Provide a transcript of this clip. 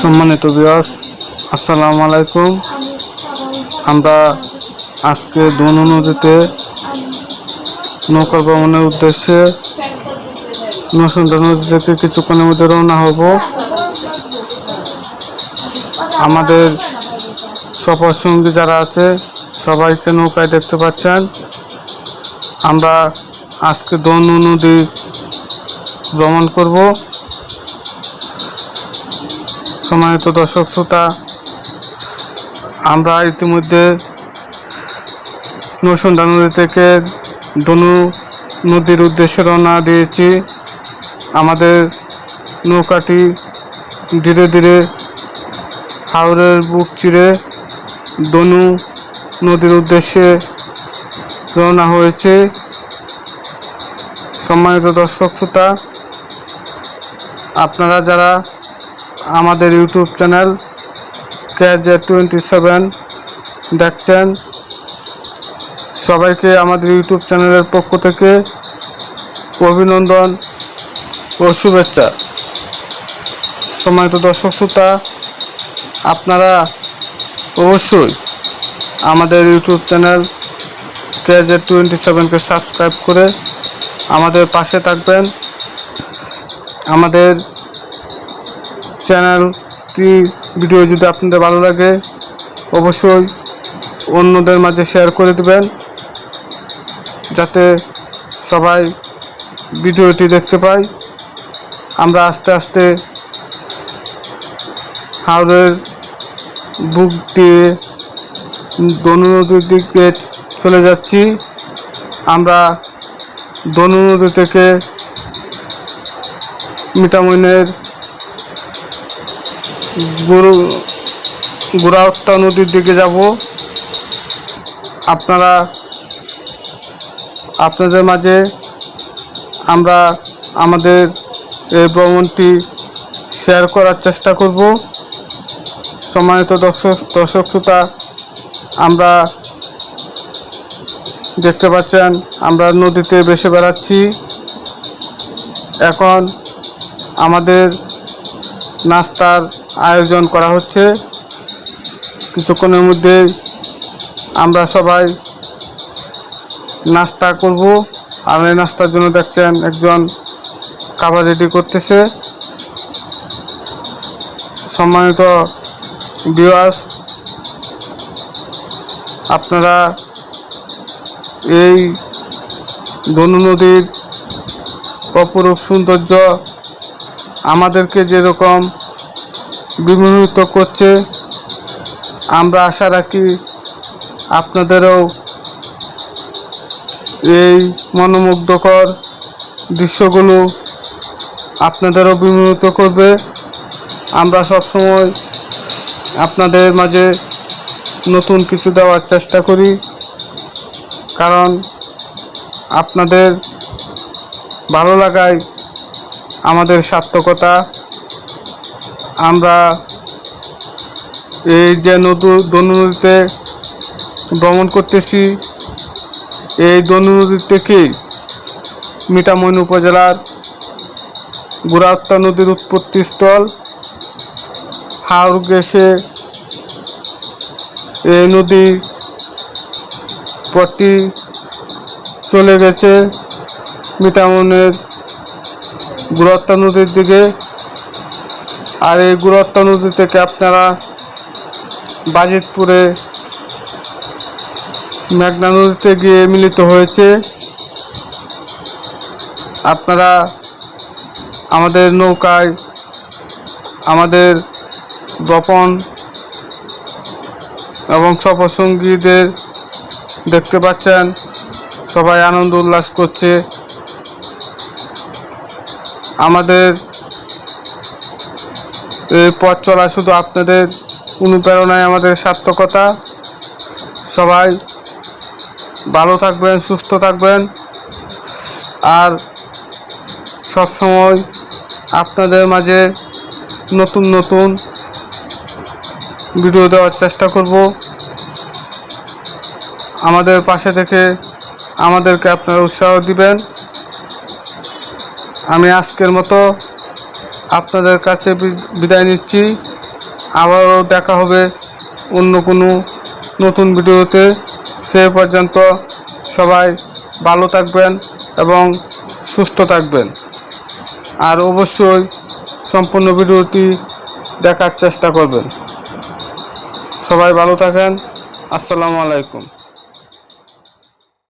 সম্মানিত বিয়াস আসসালামু আলাইকুম। আমরা আজকে দনু নদীতে নৌকা ভ্রমণের উদ্দেশ্যে নসুন্দা নদী থেকে কিছুক্ষণের মধ্যে রওনা হব। আমাদের সফর সঙ্গী যারা আছে, সবাইকে নৌকায় দেখতে পাচ্ছেন। আমরা আজকে দনু নদী ভ্রমণ করব। সম্মানিত দর্শক শ্রোতা, আমরা ইতিমধ্যে নসুন্দা নদী থেকে দনু নদীর উদ্দেশ্যে রওনা দিয়েছি। আমাদের নৌকাটি ধীরে ধীরে হাওরের বুক চিরে দনু নদীর উদ্দেশ্যে রওনা হয়েছে। সম্মানিত দর্শক শ্রোতা, আপনারা যারা আমাদের YouTube channel KJ twenty seven দেখছেন। সবাইকে আমাদের ইউটিউব চ্যানেলের পক্ষ থেকে অভিনন্দন ও শুভেচ্ছা। সময়ত দর্শক শ্রোতা, আপনারা অবশ্যই আমাদের ইউটিউব চ্যানেল ক্যাজে টোয়েন্টি সেভেনকে সাবস্ক্রাইব করে আমাদের পাশে থাকবেন। আমাদের চ্যানেলটি ভিডিও যদি আপনাদের ভালো লাগে, অবশ্যই অন্যদের মাঝে শেয়ার করে দেবেন, যাতে সবাই ভিডিওটি দেখতে পায়। আমরা আস্তে আস্তে হাওড়ের বুক দিয়ে দনু নদীর দিকে চলে যাচ্ছি। আমরা দনু নদী থেকে মিটামইনের গুরু গুড়াহত্যা নদীর দিকে যাব। আপনারা, আপনাদের মাঝে আমরা আমাদের এই ভ্রমণটি শেয়ার করার চেষ্টা করব। সম্মানিত দর্শক দর্শক শ্রোতা, আমরা দেখতে পাচ্ছেন, আমরা নদীতে বেসে বেড়াচ্ছি। এখন আমাদের নাস্তার আয়োজন করা হচ্ছে। কিছুক্ষণের মধ্যে আমরা সবাই নাস্তা করব। আর এই নাস্তার জন্য দেখছেন একজন খাবার রেডি করতেছে। সম্মানিত বিওয়াস আপনারা এই ধনু নদীর অপরূপ সৌন্দর্য আমাদেরকে যেরকম বিমোহিত করছে। আমরা আশা রাখি আপনাদেরও এই মনোমুগ্ধকর দৃশ্যগুলো আপনাদেরও বিমোহিত করবে। আমরা সবসময় আপনাদের মাঝে নতুন কিছু দেওয়ার চেষ্টা করি, কারণ আপনাদের ভালো লাগায় আমাদের সার্থকতা। আমরা এই যে নদী দনু নদীতে ভ্রমণ করতেছি, এই দনু নদী থেকে মিঠামইন উপজেলার গুড়াত্তা নদীর উৎপত্তি স্থল হাওড় গেছে। এই নদী পথটি চলে গেছে মিটামনের গুরত্তা নদীর দিকে। আর এই গুরত্তা নদী থেকে আপনারা বাজিতপুরে মেঘনা নদীতে গিয়ে মিলিত হয়েছে। আপনারা আমাদের নৌকায়, আমাদের বপন এবং সফরসঙ্গীদের দেখতে পাচ্ছেন, সবাই আনন্দ উল্লাস করছে। আমাদের এই পথ চলা শুধু আপনাদের অনুপ্রেরণায় আমাদের সার্থকতা। সবাই ভালো থাকবেন, সুস্থ থাকবেন। আর সবসময় আপনাদের মাঝে নতুন নতুন ভিডিও দেওয়ার চেষ্টা করব। আমাদের পাশে থেকে আমাদেরকে আপনারা উৎসাহ দিবেন। আমি আজকের মতো আপনাদের কাছে বিদায় নিচ্ছি। আবারও দেখা হবে অন্য কোনো নতুন ভিডিওতে। সে পর্যন্ত সবাই ভালো থাকবেন এবং সুস্থ থাকবেন। আর অবশ্যই সম্পূর্ণ ভিডিওটি দেখার চেষ্টা করবেন। সবাই ভালো থাকেন। আসসালামু আলাইকুম।